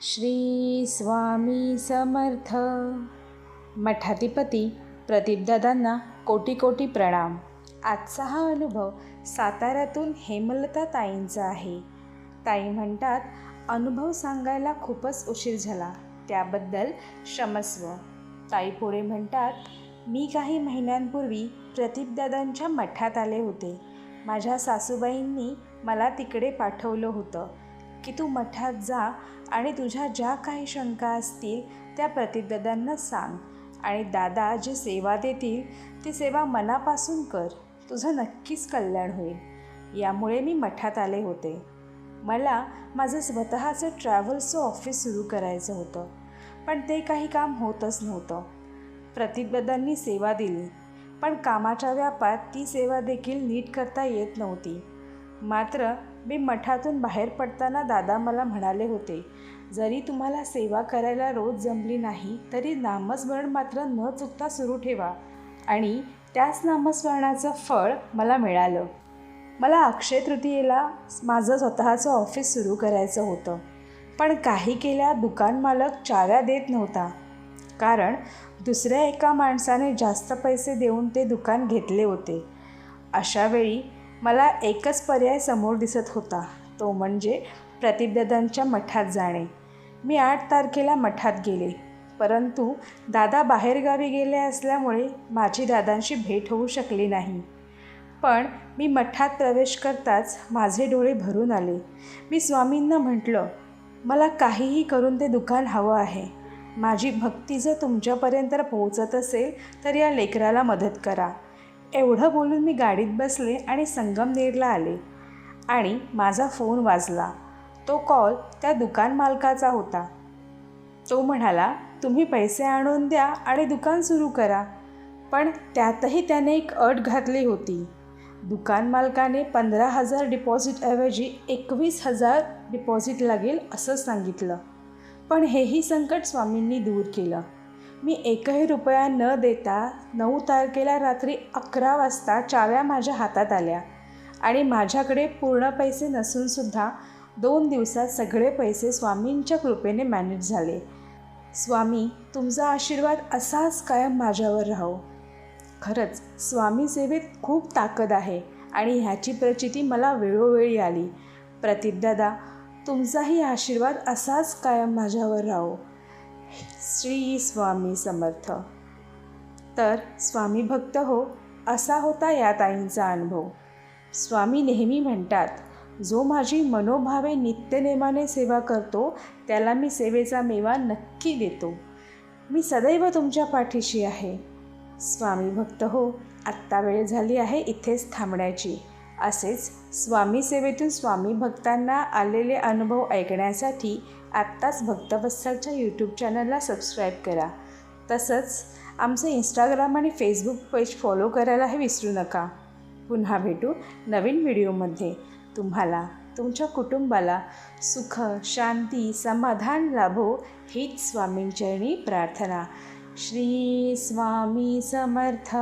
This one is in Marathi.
श्री स्वामी समर्थ. मठाधिपती प्रदीपदादांना कोटी कोटी प्रणाम. आजचा हा अनुभव साताऱ्यातून हेमलता ताईंचा आहे. ताई म्हणतात अनुभव सांगायला खूपच उशीर झाला. त्याबद्दल क्षमस्व. ताई पुढे म्हणतात मी काही महिन्यांपूर्वी प्रदीपदादांच्या मठात आले होते. माझ्या सासूबाईंनी मला तिकडे पाठवलं होतं. की तू मठात जा आणि तुझ्या ज्या काही शंका असतील त्या प्रदीपदादांना सांग. आणि दादा जी सेवा देतील ती सेवा मनापासून कर. तुझं नक्कीच कल्याण होईल. यामुळे मी मठात आले होते. मला माझं स्वतःचं ट्रॅव्हल्सचं ऑफिस सुरू करायचं होतं पण ते काही काम होतच नव्हतं. प्रतिबद्धांनी सेवा दिली पण कामाच्या व्यापात ती सेवा देखील नीट करता येत नव्हती. मात्र मी मठातून बाहेर पडताना दादा मला म्हणाले होते जरी तुम्हाला सेवा करायला रोज जमली नाही तरी नामस्मरण मात्र न चुकता सुरू ठेवा. आणि त्याच नामस्मरणाचं फळ मला मिळालं. मला अक्षय तृतीयेला माझं स्वतःचं ऑफिस सुरू करायचं होतं पण काही केल्या दुकान मालक चाव्या देत नव्हता. कारण दुसऱ्या एका माणसाने जास्त पैसे देऊन ते दुकान घेतले होते. अशावेळी मला एकच पर्याय समोर दिसत होता. तो म्हणजे प्रतिबदांच्या मठात जाणे. मी आठ तारखेला मठात गेले. परंतु दादा बाहेरगावी गेले असल्यामुळे माझी दादांशी भेट होऊ शकली नाही. पण मी मठात प्रवेश करताच माझे डोळे भरून आले. मी स्वामींना म्हटलं मला काहीही करून ते दुकान हवं आहे. माझी भक्ती जर तुमच्यापर्यंत पोहोचत असेल तर या लेकराला मदत करा. एवढं बोलून मी गाडीत बसले आणि संगमनेरला आले. आणि माझा फोन वाजला. तो कॉल त्या दुकान मालकाचा होता. तो म्हणाला तुम्ही पैसे आणून द्या आणि दुकान सुरू करा. पण त्यातही त्याने एक अट घातली होती. दुकान मालकाने पंधरा हजार डिपॉझिटऐवजी एकवीस हजार डिपॉझिट लागेल असं सांगितलं. पण हेही संकट स्वामींनी दूर केलं. मी एकही रुपया न देता नऊ तारखेला रात्री अकरा वाजता चाव्या माझ्या हातात आल्या. आणि माझ्याकडे पूर्ण पैसे नसूनसुद्धा दोन दिवसात सगळे पैसे स्वामींच्या कृपेने मॅनेज झाले. स्वामी तुमचा आशीर्वाद असाच कायम माझ्यावर राहो. खरंच स्वामी सेवेत खूप ताकद आहे आणि ह्याची प्रचिती मला वेळोवेळी आली. प्रतीपदादा तुमचाही आशीर्वाद असाच कायम माझ्यावर राहो. श्री स्वामी समर्थ. तर स्वामी भक्त हो असा होता या ताईंचा अनुभव. स्वामी नेहमी म्हणतात जो माझी मनोभावे नित्यनेमाने सेवा करतो त्याला मी सेवेचा मेवा नक्की देतो. मी सदैव तुमच्या पाठीशी आहे. स्वामी भक्त हो आत्ता वेळ झाली आहे इथेच थांबण्याची. असेच स्वामी सेवेतून स्वामी भक्तांना आलेले अनुभव ऐकण्यासाठी आत्ताच भक्तवत्सलच्या यूट्यूब चॅनलला सबस्क्राईब करा. तसंच आमचं इंस्टाग्राम आणि फेसबुक पेज फॉलो करायलाही विसरू नका. पुन्हा भेटू नवीन व्हिडिओमध्ये तुम्हाला तुमच्या कुटुंबाला सुख शांती समाधान लाभो हीच स्वामींचरणी प्रार्थना. श्री स्वामी समर्थ.